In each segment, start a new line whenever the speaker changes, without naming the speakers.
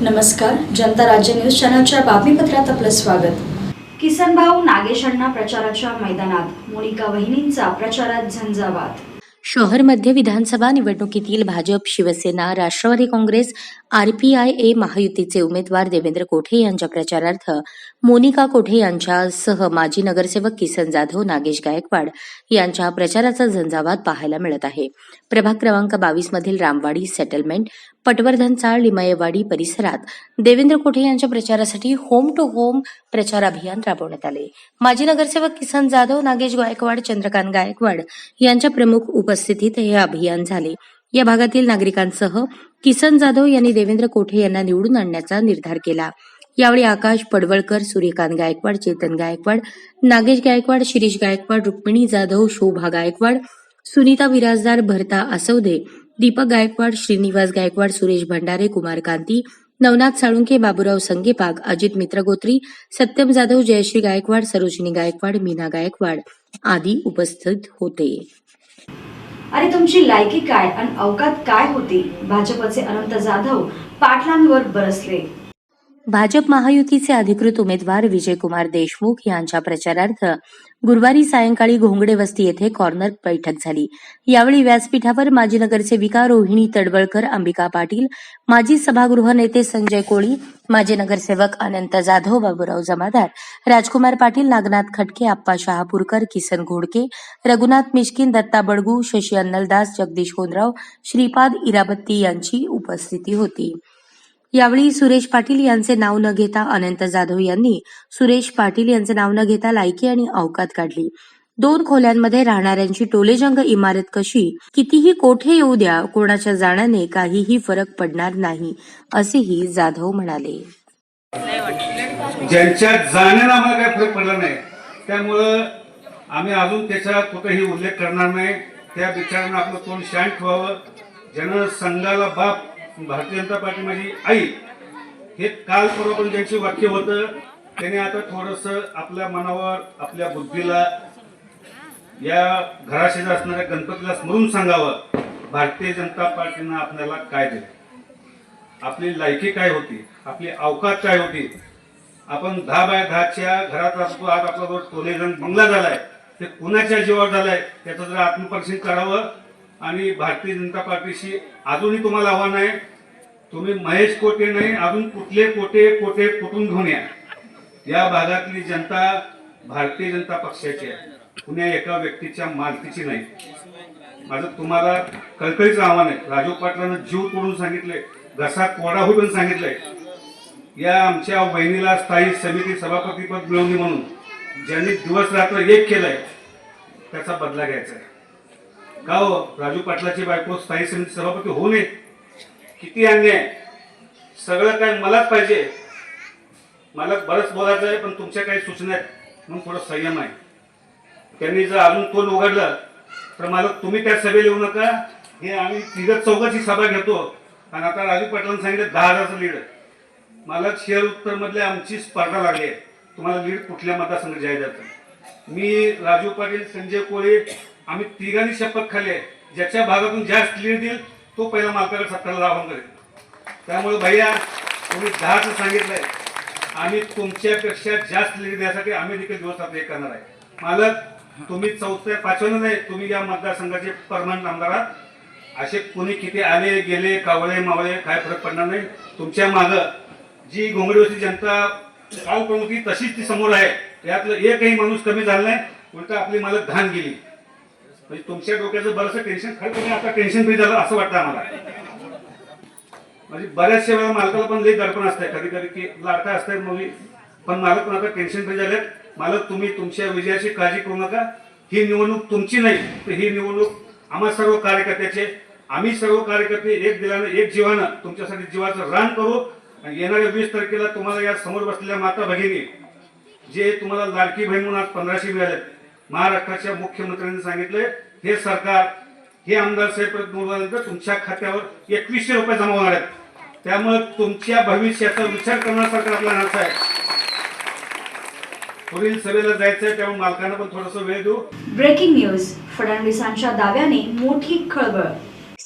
नमस्कार जनता राज्य न्यूज चॅनलच्या बातमीपत्रात आपलं स्वागत. किसन भाऊ नागेश अण्णा प्रचाराच्या मैदानात मोनिका वहिनींचा प्रचारात झंझावात.
शहर मध्य विधानसभा निवडणुकीतील Bhajap Shiv Sena Rashtrawadi Congress RPI A महायुतीचे उमेदवार देवेंद्र कोठे यांच्या प्रचारार्थ मोनिका कोठे यांच्यासह माजी नगरसेवक किसन जाधव नागेश गायकवाड यांच्या प्रचाराचा झंझावात पाहायला मिळत आहे. प्रभाग क्रमांक बावीस मधील रामवाडी सेटलमेंट पटवर्धन चाळ लिमयेवाडी परिसरात देवेंद्र कोठे यांच्या प्रचारासाठी होम टू होम प्रचार अभियान राबवण्यात आले. माजी नगरसेवक किसन जाधव नागेश गायकवाड चंद्रकांत गायकवाड यांच्या प्रमुख उपस्थितीत हे अभियान झाले. या भागातील नागरिकांसह किसन जाधव यांनी देवेंद्र कोठे यांना निवडून आणण्याचा निर्धार केला. यावेळी आकाश पडवळकर सूर्यकांत गायकवाड चेतन गायकवाड नागेश गायकवाड शिरीष गायकवाड रुक्मिणी जाधव शोभा गायकवाड सुनीता विराजदार भरता असवदे दीपक गायकवाड श्रीनिवास गायकवाड सुरेश भंडारे कुमार कांती नवनाथ साळुंके बाबूराव संगेपाग अजित मित्रगोत्री सत्यम जाधव जयश्री गायकवाड सरोजिनी गायकवाड मीना गायकवाड आदी उपस्थित होते.
अरे तुमची लायकी काय आणि अवकात काय होती? भाजपचे अनंत जाधव पाटलांवर बरसले.
भाजप महायुतीचे अधिकृत उमेदवार विजयकुमार देशमुख यांच्या प्रचारार्थ गुरुवारी सायंकाळी घोंगडे वस्ती येथे कॉर्नर बैठक झाली. यावेळी व्यासपीठावर माजी नगरसेविका रोहिणी तडवळकर अंबिका पाटील माजी सभागृह नेते संजय कोळी माजी नगरसेवक अनंत जाधव बाबूराव जमादार राजकुमार पाटील नागनाथ खटके आप्पा शहापूरकर किसन घोडके रघुनाथ मिश्किन दत्ता बडगू शशी अन्नलदास जगदीश कोंदराव श्रीपाद इराबत्ती यांची उपस्थिती होती. यावेळी सुरेश पाटील यांचे नाव न घेता अनंत जाधव यांनी सुरेश पाटील यांचे नाव न घेता लायकी आणि अवकात काढली. दोन खोल्यांमध्ये राहणाऱ्यांची टोलेजंग इमारत कशी कितीही कोठे येऊ द्या कोणाच्या जाण्याने काहीही फरक पडणार नाही असेही जाधव म्हणाले.
ज्यांच्या जाण्याला आम्हाला काही फरक पडला नाही त्यामुळं आम्ही अजून त्याचा कुठेही उल्लेख करणार नाही. त्या बिचारांना आपलं तोंड शांत ठेवावं. ज्यानं संघाला बाप भारतीय जनता पार्टी माझी आई. हे काल परवा पण ज्यांचे वाक्य होतं त्याने आता थोडस आपल्या मनावर आपल्या बुद्धीला या घराशेजा असणाऱ्या गणपतीला स्मरून सांगावं. भारतीय जनता पार्टीनं आपल्याला काय दिलं? आपली लायकी काय होती? आपली अवकात काय होती? आपण दहा बाय दहाच्या घरात असतो आज आपला जो टोलेजण बंगला झालाय ते कुणाच्या जीवावर झालाय त्याचं जर आत्मपरीक्षण करावं. आणि भारतीय जनता पार्टीशी अजूनही तुम्हाला आव्हान आहे. तुम्ही महेश कोटे नाही अजून कुठले कोटे कोटे कुठून घेऊन या? या भागातली जनता भारतीय जनता पक्षाची आहे. कुण्या एका व्यक्तीच्या मालकीची नाही. माझं तुम्हाला कळकळीचं आव्हान आहे. राजू पाटलानं जीव तोडून सांगितले घसा कोडा होऊन सांगितलंय. या आमच्या बहिणीला स्थायी समिती सभापतीपद मिळवली म्हणून ज्यांनी दिवस रात्र एक केलंय त्याचा बदला घ्यायचा आहे. का हो? राजू पाटलाची बायको स्थायी समिती सभापती होऊ नये? किती अन्याय? सगळं काय मलाच पाहिजे. मला बरंच बोलायचं आहे पण तुमच्या काही सूचना आहेत. म्हणून थोडं संयम आहे. त्यांनी जर अजून तोंड उघडलं तर मला तुम्ही त्या सभेला येऊ नका. हे आम्ही तिघं चौघाची सभा घेतो. आणि आता राजू पाटलांनी सांगितलं दहा हजारचं लीड. मला शेअर उत्तरमधले आमची स्पर्धा लागली आहे. तुम्हाला लीड कुठल्या मतदारसंघ जाहीर जातं मी राजू पाटील संजय कोळी आम्ही तिघांनी शपथ खाल्ली आहे. ज्याच्या भागातून जास्त लीड देईल तो पहिला मालकाकडे सत्ताला आव्हान करेल. त्यामुळे भैया तुम्ही दहाचं सांगितलंय. आम्ही तुमच्यापेक्षा जास्त लीड देण्यासाठी आम्ही देखील दिवस हे करणार आहे. मालक तुम्ही चौथ्या पाचव्यानं नाही तुम्ही या मतदारसंघाचे परमनंट आमदार आहात. असे कोणी किती आले गेले कावळे मावळे काय फरक पडणार नाही. तुमच्या मागं जी घोंगडीवरची जनता गाव पण होती तशीच ती समोर आहे. यातलं एकही माणूस कमी झाला नाही. उलट आपली मालक घाण गेली. म्हणजे तुमच्या डोक्याचं बरंच टेन्शन खरं तुम्ही आता टेन्शन फ्री झालं असं वाटतं आम्हाला. म्हणजे बऱ्याचशा वेळा मालकाला पण लई दडपण असतंय. कधी कधी की लाडका असतात मुली. पण मालक पण आता टेन्शन फ्री झालेत. मालक तुम्ही तुमच्या विजयाची काळजी करू नका. ही निवडणूक तुमची नाही तर ही निवडणूक आम्हा सर्व कार्यकर्त्याचे. आम्ही सर्व कार्यकर्ते एक दिलानं एक जीवानं तुमच्यासाठी जीवाचं रान करू. आणि येणाऱ्या वीस तारखेला तुम्हाला या समोर बसलेल्या माता भगिनी जे तुम्हाला लाडकी बहीण म्हणून आज पंधराशे मिळाले महाराष्ट्राच्या मुख्यमंत्र्यांनी सांगितलंय हे सरकार हे आमदार साहेब तुमच्या खात्यावर एकवीसशे रुपये जमा होणार आहेत. त्यामुळे तुमच्या भविष्याचा विचार करणार आपला नाच आहे. पुढील सभेला जायचंय त्यामुळे मालकांना पण थोडासा वेळ देऊ.
ब्रेकिंग न्यूज फडणवीसांच्या दाव्याने मोठी खळबळ.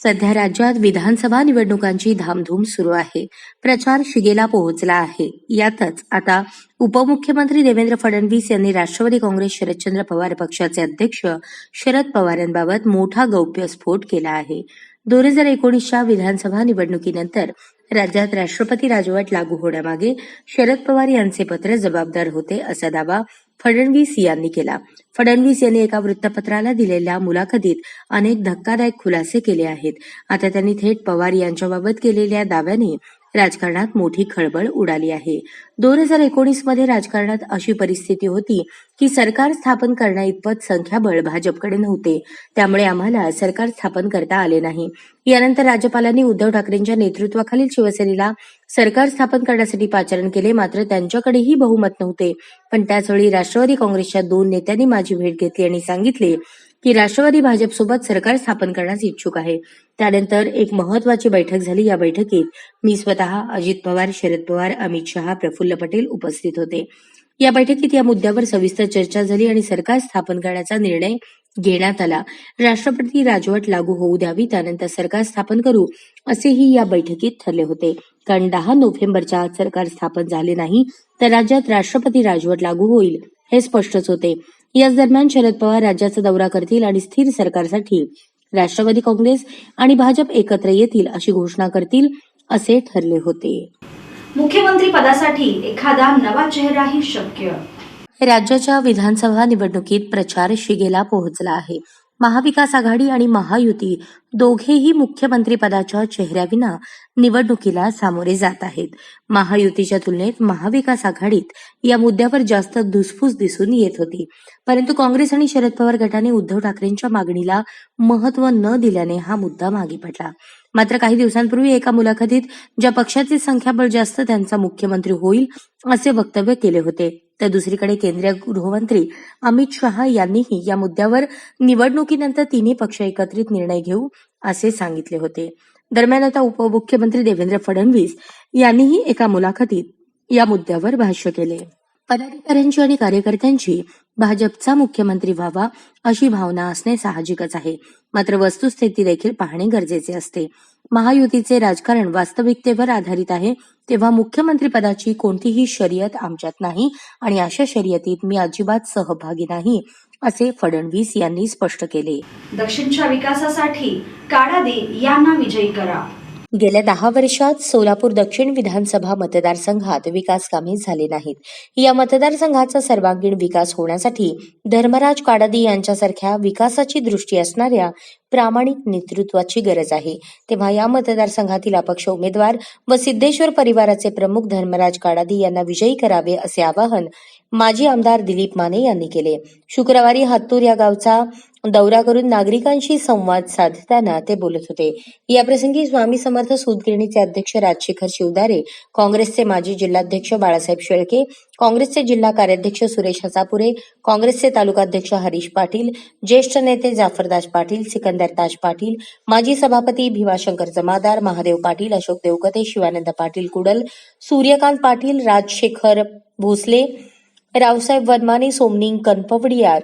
सध्या राज्यात विधानसभा निवडणुकांची धामधूम सुरू आहे. प्रचार शिगेला पोहोचला आहे. यातच आता उपमुख्यमंत्री देवेंद्र फडणवीस यांनी राष्ट्रवादी काँग्रेस शरदचंद्र पवार पक्षाचे अध्यक्ष शरद पवार यांबाबत मोठा गौप्यस्फोट केला आहे. दोन हजार एकोणीसच्या विधानसभा निवडणुकीनंतर राज्यात राष्ट्रपती राजवट लागू होण्यामागे शरद पवार यांचे पत्र जबाबदार होते असा दावा फडणवीस यांनी केला. फडणवीस यांनी एका वृत्तपत्राला दिलेल्या मुलाखतीत अनेक धक्कादायक खुलासे केले आहेत. आता त्यांनी थेट पवार यांच्याबाबत केलेल्या दाव्याने राजकारणात मोठी खळबळ उडाली आहे. दोन हजार एकोणीसमध्ये राजकारणात अशी परिस्थिती होती की सरकार स्थापन करण्याइतपत संख्याबळ भाजपकडे नव्हते. त्यामुळे आम्हाला सरकार स्थापन करता आले नाही. यानंतर राज्यपालांनी उद्धव ठाकरेंच्या नेतृत्वाखालील शिवसेनेला सरकार स्थापन करण्यासाठी पाचारण केले मात्र त्यांच्याकडेही बहुमत नव्हते. पण त्याचवेळी राष्ट्रवादी काँग्रेसच्या दोन नेत्यांनी माझी भेट घेतली आणि सांगितले की राष्ट्रवादी भाजपसोबत सरकार स्थापन करण्यास इच्छुक आहे. त्यानंतर एक महत्वाची बैठक झाली. या बैठकीत मी स्वतः अजित पवार शरद पवार अमित शहा प्रफुल्ल पटेल उपस्थित होते. या बैठकीत या मुद्द्यावर सविस्तर चर्चा झाली आणि सरकार स्थापन करण्याचा निर्णय घेण्यात आला. राष्ट्रपती राजवट लागू होऊ द्यावी त्यानंतर सरकार स्थापन करू असेही या बैठकीत ठरले होते. कारण दहा नोव्हेंबरच्या आत सरकार स्थापन झाले नाही तर राज्यात राष्ट्रपती राजवट लागू होईल हे स्पष्टच होते. याच दरम्यान शरद पवार राज्याचा दौरा करतील आणि स्थिर सरकारसाठी राष्ट्रवादी काँग्रेस आणि भाजप एकत्र येतील अशी घोषणा करतील असे ठरले होते.
मुख्यमंत्री पदासाठी एखादा नवा चेहराही शक्य.
राज्याच्या विधानसभा निवडणुकीत प्रचार शिगेला पोहोचला आहे. महाविकास आघाडी आणि महायुती दोघेही मुख्यमंत्रीपदाच्या चेहऱ्याविना निवडणुकीला सामोरे जात आहेत. महायुतीच्या तुलनेत महाविकास आघाडीत या मुद्द्यावर जास्त धुसफूस दिसून येत होती. परंतु काँग्रेस आणि शरद पवार गटाने उद्धव ठाकरेंच्या मागणीला महत्त्व न दिल्याने हा मुद्दा मागे पडला. मात्र काही दिवसांपूर्वी एका मुलाखतीत ज्या पक्षाचे संख्याबळ जास्त त्यांचा मुख्यमंत्री होईल असे वक्तव्य केले होते. तर दुसरीकडे केंद्रीय गृहमंत्री अमित शहा यांनीही या मुद्द्यावर निवडणुकीनंतर तिन्ही पक्ष एकत्रित निर्णय घेऊ असे सांगितले होते. दरम्यान आता उपमुख्यमंत्री देवेंद्र फडणवीस यांनीही एका मुलाखतीत या मुद्द्यावर भाष्य केले. पदाधिकाऱ्यांची आणि कार्यकर्त्यांची भाजपचा मुख्यमंत्री व्हावा अशी भावना असणे साहजिकच आहे. मात्र वस्तुस्थिती देखील पाहणे गरजेचे असते. महायुतीचे राजकारण वास्तविकतेवर आधारित आहे तेव्हा मुख्यमंत्री पदाची कोणतीही शर्यत आमच्यात नाही आणि अशा शर्यतीत मी अजिबात सहभागी नाही असे फडणवीस यांनी स्पष्ट केले.
दक्षिणच्या विकासासाठी काळा दे यांना विजयी करा.
गेल्या दहा वर्षात सोलापूर दक्षिण विधानसभा मतदारसंघात विकास कामे झाले नाहीत. या मतदारसंघाचा सर्वांगीण विकास होण्यासाठी धर्मराज काडादी यांच्यासारख्या विकासाची दृष्टी असणाऱ्या प्रामाणिक नेतृत्वाची गरज आहे. तेव्हा या मतदारसंघातील अपक्ष उमेदवार व सिद्धेश्वर परिवाराचे प्रमुख धर्मराज काडादी यांना विजयी करावे असे आवाहन माजी आमदार दिलीप माने यांनी केले. शुक्रवारी हत्तूर या गावचा दौरा करून नागरिकांशी संवाद साधताना ते बोलत होते. याप्रसंगी स्वामी समर्थ सूतगिरणीचे अध्यक्ष राजशेखर शिवदारे काँग्रेसचे माजी जिल्हाध्यक्ष बाळासाहेब शेळके काँग्रेसचे जिल्हा कार्याध्यक्ष सुरेश हसापुरे काँग्रेसचे तालुकाध्यक्ष हरीश पाटील ज्येष्ठ नेते जाफरदास पाटील सिकंदर ताज पाटील माजी सभापती भीमाशंकर जमादार महादेव पाटील अशोक देवकते शिवानंद पाटील कुडल सूर्यकांत पाटील राजशेखर भोसले रावसाहेब वनमाने सोमनिंग कनपवडियार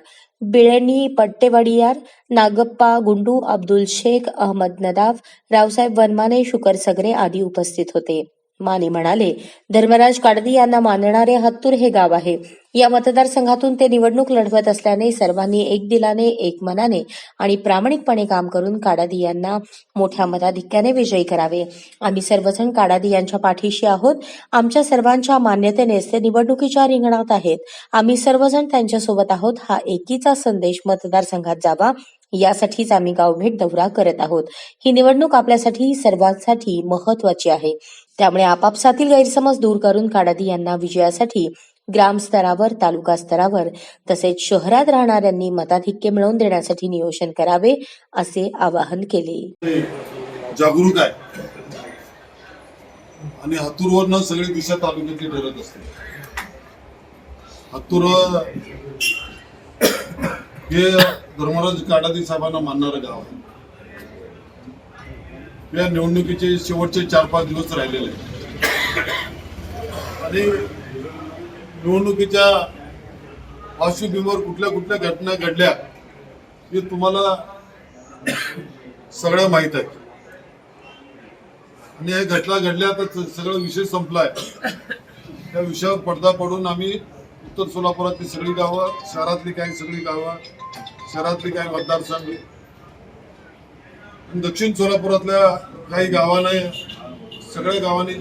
बिळणी पट्टेवडियार नागप्पा गुंडू अब्दुल शेख अहमद नदाफ रावसाहेब वनमाने शुकर सगरे आदी उपस्थित होते. माने म्हणाले धर्मराज काडदी यांना मानणारे हत्तूर हे गाव आहे. या मतदारसंघातून ते निवडणूक लढवत असल्याने सर्वांनी एक दिलाने एक मनाने आणि प्रामाणिकपणे काम करून काडादी यांना मोठ्या मताधिक्याने विजयी करावे. आम्ही सर्वजण काडादी यांच्या पाठीशी आहोत. आमच्या सर्वांच्या मान्यतेनेच ते निवडणुकीच्या रिंगणात आहेत. आम्ही सर्वजण त्यांच्यासोबत आहोत. हा एकीचा संदेश मतदारसंघात जावा. यासाठीच आम्ही गावभेट दौरा करत आहोत. ही निवडणूक आपल्यासाठी सर्वांसाठी महत्वाची आहे. त्यामुळे आपापसातील गैरसमज दूर करून काडादी यांना विजयासाठी ग्रामस्तरावर तालुका स्तरावर तसेच शहरात राहणाऱ्यांनी मताधिक्य मिळवून देण्यासाठी नियोजन करावे असे आवाहन केले.
जागरूक आहे. आणि हत्तूरवरनं सगळे दिशा तालुक्याची ठरत असते. हत्तूर हे धर्मराज काडादी साहेबांना मानणारं गाव आहे. या निवडणुकीचे शेवटचे चार पाच दिवस राहिलेले आहेत. आणि निवडणुकीच्या पार्श्वभूमीवर कुठल्या कुठल्या घटना घडल्या हे तुम्हाला सगळं माहीत आहे. आणि या घटना घडल्या तर सगळा सगळं विषय संपलाय. त्या विषयावर पडदा पडून आम्ही उत्तर सोलापुरातली सगळी गावं शहरातली काही सगळी गावं शहरातली काही मतदारसंघ दक्षिण सोलापुरातल्या काही गावाने सगळ्या गावांनी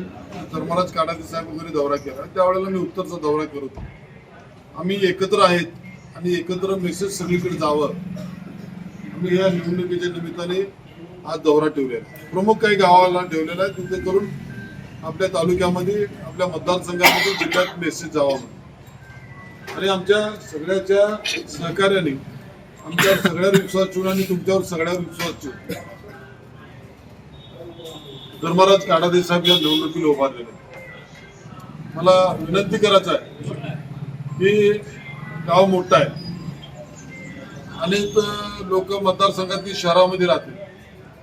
धर्मराज काडाते साहेब वगैरे दौरा केला. त्यावेळेला मी उत्तरचा दौरा करत आम्ही एकत्र आहेत आणि एकत्र मेसेज सगळीकडे जावं. आम्ही या निवडणुकीच्या निमित्ताने आज दौरा ठेवलेला आहे. प्रमुख काही गावाला ठेवलेला आहे. तिथे करून आपल्या तालुक्यामध्ये आपल्या मतदारसंघामध्ये जिल्ह्यात मेसेज जावा आणि आमच्या सगळ्याच्या सहकार्याने आमच्या सगळ्यावर विश्वास ठेवून आणि तुमच्यावर सगळ्यावर विश्वास ठेवून धर्मराज काडादे साहेब या निवडणुकीला उभारलेले मला विनंती करायचं आहे की गाव मोठं आहे. अनेक लोक मतदारसंघातील शहरामध्ये राहतील.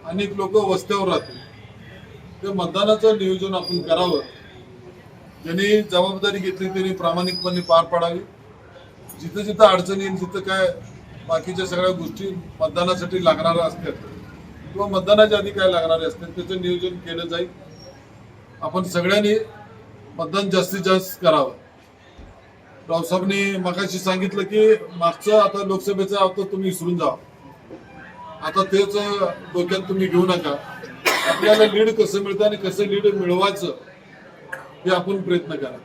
अनेक लोक वस्त्यावर राहतील. ते मतदानाचं नियोजन आपण करावं. ज्यांनी जबाबदारी घेतली त्यांनी प्रामाणिकपणे पार पाडावी. जिथं जिथं अडचणी येईल तिथं काय बाकीच्या सगळ्या गोष्टी मतदानासाठी लागणाऱ्या असतात. किंवा मतदानाच्या आधी काय लागणारे असतील त्याचं नियोजन केलं जाईल. आपण सगळ्यांनी मतदान जास्तीत जास्त करावं. रावसाहेबांनी मगाशी सांगितलं की मागचं आता लोकसभेचं आता तुम्ही विसरून जा. आता तेच डोक्यात तुम्ही घेऊ नका. आपल्याला लीड कसं मिळतं आणि कसं लीड मिळवायचं हे आपण प्रयत्न करा.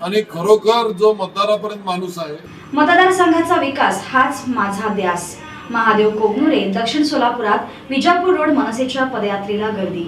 आणि खरोखर जो मतदारापर्यंत माणूस आहे
मतदारसंघाचा विकास हाच माझा ध्यास महादेव कोगनुरे दक्षिण सोलापुरात विजापूर रोड मनसेच्या पदयात्रेला गर्दी.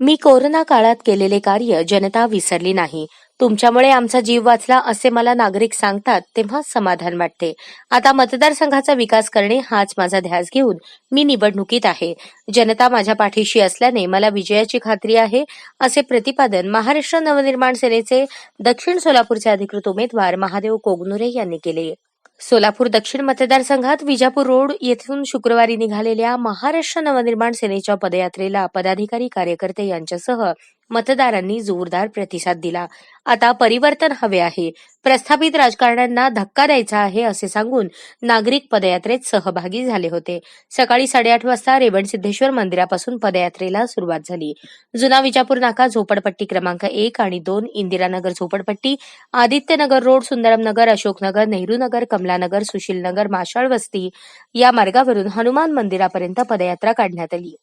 मी कोरोना काळात केलेले कार्य जनता विसरली नाही. तुमच्यामुळे आमचा जीव वाचला असे मला नागरिक सांगतात तेव्हा समाधान वाटते. आता मतदारसंघाचा विकास करणे हाच माझा ध्यास घेऊन मी निवडणुकीत आहे. जनता माझ्या पाठीशी असल्याने मला विजयाची खात्री आहे असे प्रतिपादन महाराष्ट्र नवनिर्माण सेनेचे दक्षिण सोलापूरचे अधिकृत उमेदवार महादेव कोगनुरे यांनी केले. सोलापूर दक्षिण मतदारसंघात विजापूर रोड येथून शुक्रवारी निघालेल्या महाराष्ट्र नवनिर्माण सेनेच्या पदयात्रेला पदाधिकारी कार्यकर्ते यांच्यासह मतदारांनी जोरदार प्रतिसाद दिला. आता परिवर्तन हवे आहे. प्रस्थापित राजकारण्यांना धक्का द्यायचा आहे असे सांगून नागरिक पदयात्रेत सहभागी झाले होते. सकाळी साडेआठ वाजता रेवणसिद्धेश्वर मंदिरापासून पदयात्रेला सुरुवात झाली. जुना विजापूर नाका झोपडपट्टी क्रमांक एक आणि दोन इंदिरानगर झोपडपट्टी आदित्यनगर रोड सुंदरमनगर अशोकनगर नेहरूनगर कमलानगर सुशीलनगर माशाळ वस्ती या मार्गावरून हनुमान मंदिरापर्यंत पदयात्रा काढण्यात आली.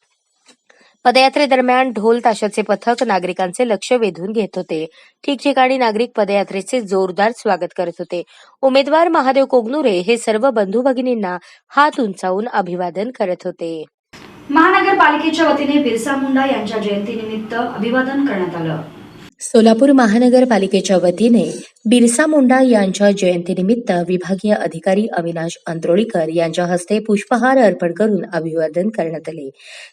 पदयात्रेदरम्यान ढोल ताशाचे पथक नागरिकांचे लक्ष वेधून घेत होते. ठिकठिकाणी नागरिक पदयात्रेचे जोरदार स्वागत करत होते. उमेदवार महादेव कोगनुरे हे सर्व बंधू भगिनींना हात उंचावून अभिवादन करत होते.
महानगरपालिकेच्या वतीने बिरसा मुंडा यांच्या जयंतीनिमित्त अभिवादन करण्यात आलं.
सोलापूर महानगरपालिकेच्या वतीने बिरसा मुंडा यांच्या जयंतीनिमित्त विभागीय अधिकारी अविनाश अंत्रोळीकर यांच्या हस्ते पुष्पहार अर्पण करून अभिवादन करण्यात आले.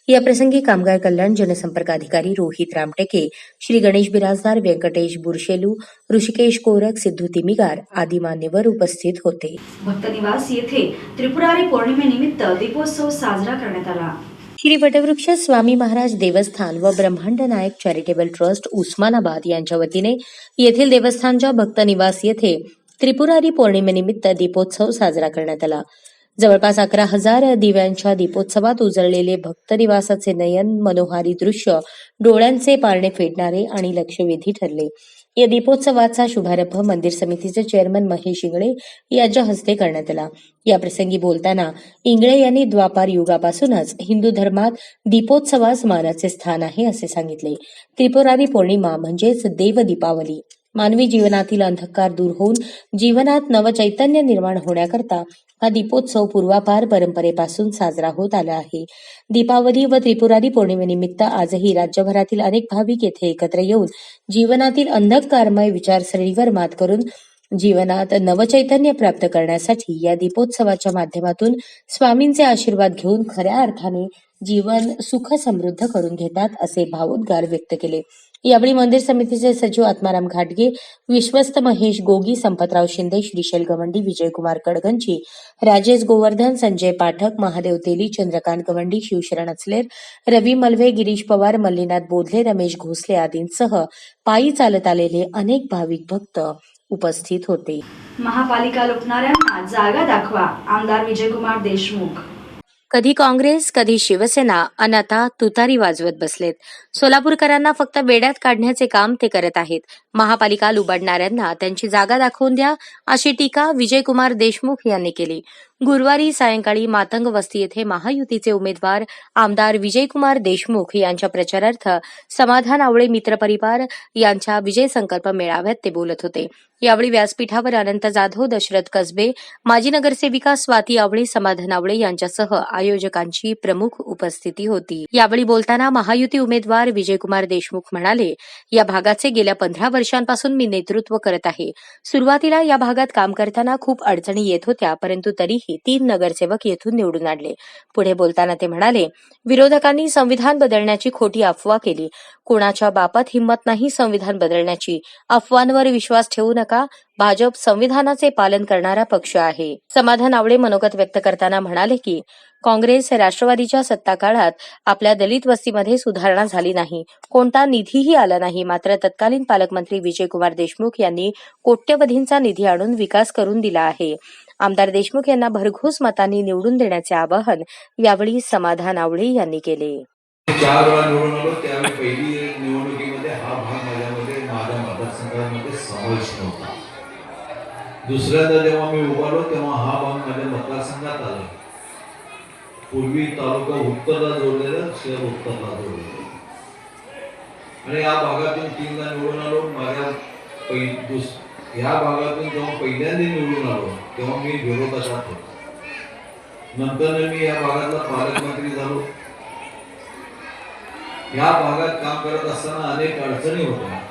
याप्रसंगी कामगार कल्याण जनसंपर्क अधिकारी रोहित रामटेके श्री गणेश बिराजदार व्यंकटेश बुरशेलू ऋषिकेश कोरक सिद्धू तिमिगार आदी मान्यवर उपस्थित होते.
भक्तनिवास येथे त्रिपुरारी पौर्णिमेनिमित्त दीपोत्सव साजरा करण्यात आला.
श्री वटवृक्ष स्वामी महाराज देवस्थान व ब्रह्मांड नायक चॅरिटेबल ट्रस्ट उस्मानाबाद यांच्या वतीने येथील देवस्थानच्या भक्त निवास येथे त्रिपुरारी पौर्णिमेनिमित्त दीपोत्सव साजरा करण्यात आला. जवळपास अकरा हजार दिव्यांच्या दीपोत्सवात उजळलेले भक्त निवासाचे नयन मनोहारी दृश्य डोळ्यांचे पारणे फेडणारे आणि लक्षवेधी ठरले. या दीपोत्सवाचा शुभारंभ मंदिर समितीचे चेअरमन महेश इंगळे यांच्या हस्ते करण्यात आला. या प्रसंगी बोलताना इंगळे यांनी द्वापार युगापासूनच हिंदू धर्मात दीपोत्सवास मानाचे स्थान आहे असे सांगितले. त्रिपुरारी पौर्णिमा म्हणजेच देव दीपावली. मानवी जीवनातील अंधकार दूर होऊन जीवनात नवचैतन्य निर्माण होण्याकरता हा दीपोत्सव पूर्वापार परंपरेपासून साजरा होत आला आहे. दीपावली व त्रिपुरारी पौर्णिमेनिमित्त आजही राज्यभरातील अनेक भाविक येथे एकत्र येऊन जीवनातील अंधकारमय विचारसरणीवर मात करून जीवनात नवचैतन्य प्राप्त करण्यासाठी या दीपोत्सवाच्या माध्यमातून स्वामींचे आशीर्वाद घेऊन खऱ्या अर्थाने जीवन सुख समृद्ध करून घेतात असे भावोद्गार व्यक्त केले. यावेळी मंदिर समितीचे सचिव आत्माराम घाटगे विश्वस्त महेश गोगी संपतराव शिंदे श्रीशैल गवंडी विजयकुमार कडगंची राजेश गोवर्धन संजय पाठक महादेव तेली चंद्रकांत गवंडी शिवशरण अचलेर रवी मल्वे गिरीश पवार मल्लीनाथ बोधले रमेश घोसले आदींसह पायी चालत आलेले अनेक भाविक भक्त उपस्थित होते.
महापालिका लुटणाऱ्यांना जागा दाखवा. आमदार विजयकुमार देशमुख.
कधी काँग्रेस कधी शिवसेना अन आता तुतारी वाजवत बसलेत. सोलापूरकरांना फक्त वेड्यात काढण्याचे काम ते करत आहेत. महापालिका लुबाडणाऱ्यांना त्यांची जागा दाखवून द्या अशी टीका विजयकुमार देशमुख यांनी केली. गुरुवारी सायंकाळी मातंग वस्ती येथे महायुतीचे उमेदवार आमदार विजयकुमार देशमुख यांच्या प्रचारार्थ समाधान आवळे मित्रपरिवार यांच्या विजय संकल्प मेळाव्यात ते बोलत होते. यावेळी व्यासपीठावर अनंत जाधव दशरथ कसबे माजी नगरसेविका स्वाती आवळे समाधान आवळे यांच्यासह आयोजकांची प्रमुख उपस्थिती होती. यावेळी बोलताना महायुती उमेदवार विजयकुमार देशमुख म्हणाले या भागाचे गेल्या पंधरा वर्षांपासून मी नेतृत्व करत आहे. सुरुवातीला या भागात काम करताना खूप अडचणी येत होत्या परंतु तरीही तीन नगरसेवक येथून निवडून आणले. पुढे बोलताना ते म्हणाले विरोधकांनी संविधान बदलण्याची खोटी अफवा केली. कोणाच्या बापात हिंमत नाही संविधान बदलण्याची. अफवांवर विश्वास ठेवू नका. भाजप संविधानाचे पालन करणारा पक्ष आहे? समाधान आवळे मनोगत व्यक्त करताना म्हणाले की काँग्रेस राष्ट्रवादीच्या सत्ता काळात आपल्या दलित वस्तीमध्ये सुधारणा झाली नाही. कोणता निधीही आला नाही. मात्र तत्कालीन पालकमंत्री विजयकुमार देशमुख यांनी कोट्यवधींचा निधी आणून विकास करून दिला आहे. आमदार देशमुख यांना भरघोस मतांनी निवडून देण्याचे आवाहन यावेळी समाधान आवळे यांनी केले.
दुसऱ्यांदा जेव्हा मी उभारलो तेव्हा हा भाग माझ्या मतदारसंघात आला. पूर्वी तालुका उत्तरला जोडलेला शहर उत्तरला जोडलेलं. आणि या भागातून तीनदा निवडून आलो. माझ्या पै दुस ह्या भागातून जेव्हा पहिल्यांदा निवडून आलो तेव्हा मी विरोधात होतो. नंतर मी या भागातला पालकमंत्री झालो. या भागात काम करत असताना अनेक अडचणी होत्या.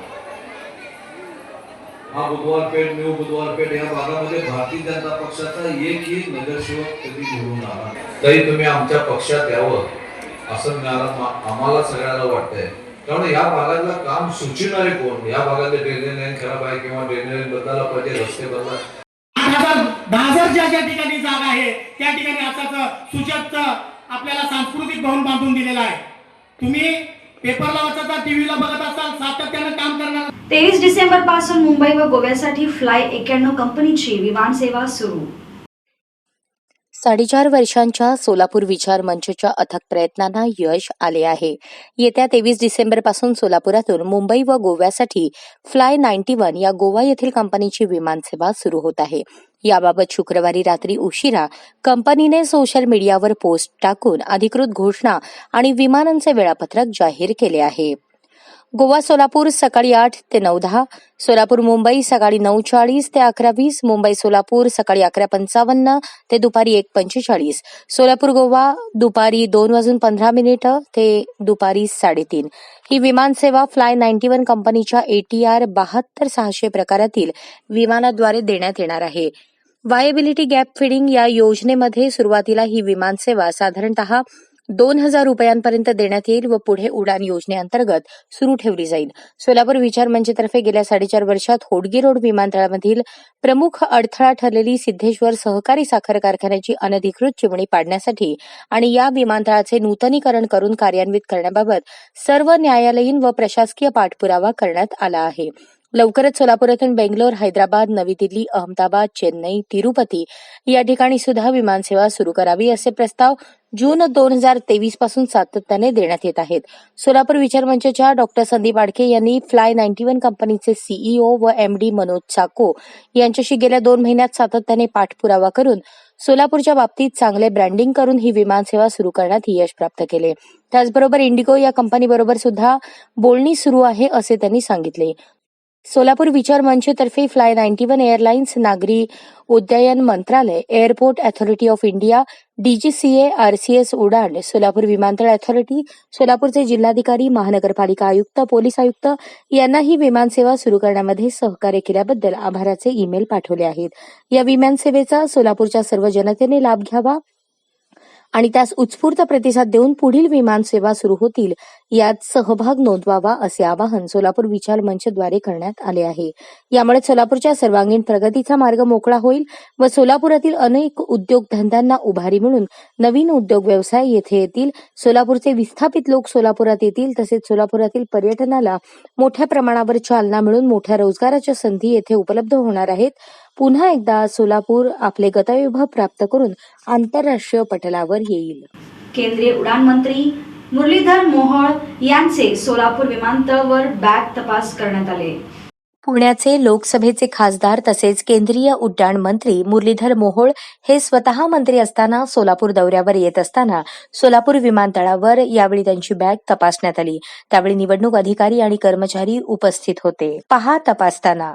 हा बुधवार पेठ न्यू बुधवार पेठ या भागामध्ये भारतीय जनता पक्षाचा एकही नगरसेवक कधी निवडून आला. तरी तुम्ही आमच्या पक्षात यावं असं मला- आम्हाला सगळ्याला वाटतंय. कारण या भागातलं काम सुचिणारे कोण? या भागातले ड्रेनेज लाईन खराब आहे किंवा ड्रेनेज बदलायला पाहिजे रस्ते बदला
आठ ज्या ज्या ठिकाणी जागा आहे त्या ठिकाणी आताच सुचत आपल्याला सांस्कृतिक भवन बांधून दिलेला आहे. तुम्ही पेपरला वाचता टीव्हीला बघत असाल सातत्यानं काम करणार.
तेवीस डिसेंबरपासून मुंबई व गोव्यासाठी फ्लाय एक्क्याण्णव कंपनीची विमान सेवा सुरू.
साडेचार वर्षांच्या सोलापूर विचार मंचच्या अथक प्रयत्नांना यश आले आहे. येत्या तेवीस डिसेंबरपासून सोलापुरातून मुंबई व गोव्यासाठी फ्लाय नाईन्टी वन या गोवा येथील कंपनीची विमानसेवा सुरू होत आहे. याबाबत शुक्रवारी रात्री उशिरा कंपनीने सोशल मीडियावर पोस्ट टाकून अधिकृत घोषणा आणि विमानांचे वेळापत्रक जाहीर केले आहे. गोवा सोलापूर सकाळी आठ ते नऊ दहा सोलापूर मुंबई सकाळी नऊ चाळीस ते अकरा वीस मुंबई सोलापूर सकाळी अकरा पंचावन्न ते दुपारी एक पंचेचाळीस सोलापूर गोवा दुपारी दोन वाजून पंधरा मिनिटं ते दुपारी साडेतीन. ही विमानसेवा फ्लाय नाईन्टी वन कंपनीच्या एटीआर बहात्तर सहाशे प्रकारातील विमानाद्वारे देण्यात येणार आहे. वायबिलिटी गॅप फिडिंग या योजनेमध्ये सुरुवातीला ही विमानसेवा साधारणतः दोन हजार रुपयांपर्यंत देण्यात येईल व पुढे उडान योजनेअंतर्गत सुरू ठेवली जाईल. सोलापूर विचार मंचतर्फे गेल्या साडेचार वर्षात होडगी रोड विमानतळामधील प्रमुख अडथळा ठरलेली सिद्धेश्वर सहकारी साखर कारखान्याची अनधिकृत चिमणी पाडण्यासाठी आणि या विमानतळाचे नूतनीकरण करून कार्यान्वित करण्याबाबत सर्व न्यायालयीन व प्रशासकीय पाठपुरावा करण्यात आला आहे. लवकरच सोलापुरातून बेंगलोर हैदराबाद नवी दिल्ली अहमदाबाद चेन्नई तिरुपती या ठिकाणी सुद्धा विमानसेवा सुरू करावी असे प्रस्ताव जून दोन हजार तेवीसपासून सातत्याने देण्यात येत आहेत. सोलापूर विचार मंचच्या डॉक्टर संदीप आडके यांनी फ्लाय नाईन्टी वन कंपनीचे सीईओ व एमडी मनोज चाको यांच्याशी गेल्या दोन महिन्यात सातत्याने पाठपुरावा करून सोलापूरच्या बाबतीत चांगले ब्रँडिंग करून ही विमानसेवा सुरू करण्यात यश प्राप्त केले. त्याचबरोबर इंडिगो या कंपनीबरोबर सुद्धा बोलणी सुरू आहे असे त्यांनी सांगितले. सोलापूर विचार मंचतर्फे फ्लाय नाईन्टी वन एअरलाइन्स नागरी उड्डयन मंत्रालय airport authority of India DGCA RCS Udan Solapur विमानतळ अथॉरिटी सोलापूरचे जिल्हाधिकारी महानगरपालिका आयुक्त पोलीस आयुक्त यांना ही विमानसेवा सुरू करण्यामध्ये सहकार्य केल्याबद्दल आभाराचे ईमेल पाठवले आहेत. या विमानसेवेचा सोलापूरच्या सर्व जनतेने लाभ घ्यावा आणि त्यास उत्स्फूर्त प्रतिसाद देऊन पुढील विमान सेवा सुरू होतील. यात सहभाग नोंदवावा असे आवाहन सोलापूर विचार मंचद्वारे करण्यात आले आहे. यामुळे सोलापूरच्या सर्वांगीण प्रगतीचा मार्ग मोकळा होईल व सोलापुरातील अनेक उद्योगधंद्यांना उभारी मिळून नवीन उद्योग व्यवसाय येथे येतील. सोलापूरचे विस्थापित लोक सोलापुरात येतील तसेच सोलापुरातील पर्यटनाला मोठ्या प्रमाणावर चालना मिळून मोठ्या रोजगाराच्या संधी येथे उपलब्ध होणार आहेत. पुन्हा एकदा सोलापूर आपले गतवैभव प्राप्त करून आंतरराष्ट्रीय पटलावर येईल.
केंद्रीय उडान मंत्री मुरलीधर मोहोळ यांचे सोलापूर विमानतळावर बॅग तपास करण्यात आले.
पुण्याचे लोकसभेचे खासदार तसेच केंद्रीय उड्डाण मंत्री मुरलीधर मोहोळ हे स्वतः मंत्री असताना सोलापूर दौऱ्यावर येत असताना सोलापूर विमानतळावर यावेळी त्यांची बॅग तपासण्यात आली. त्यावेळी निवडणूक अधिकारी आणि कर्मचारी उपस्थित होते. पहा तपासताना.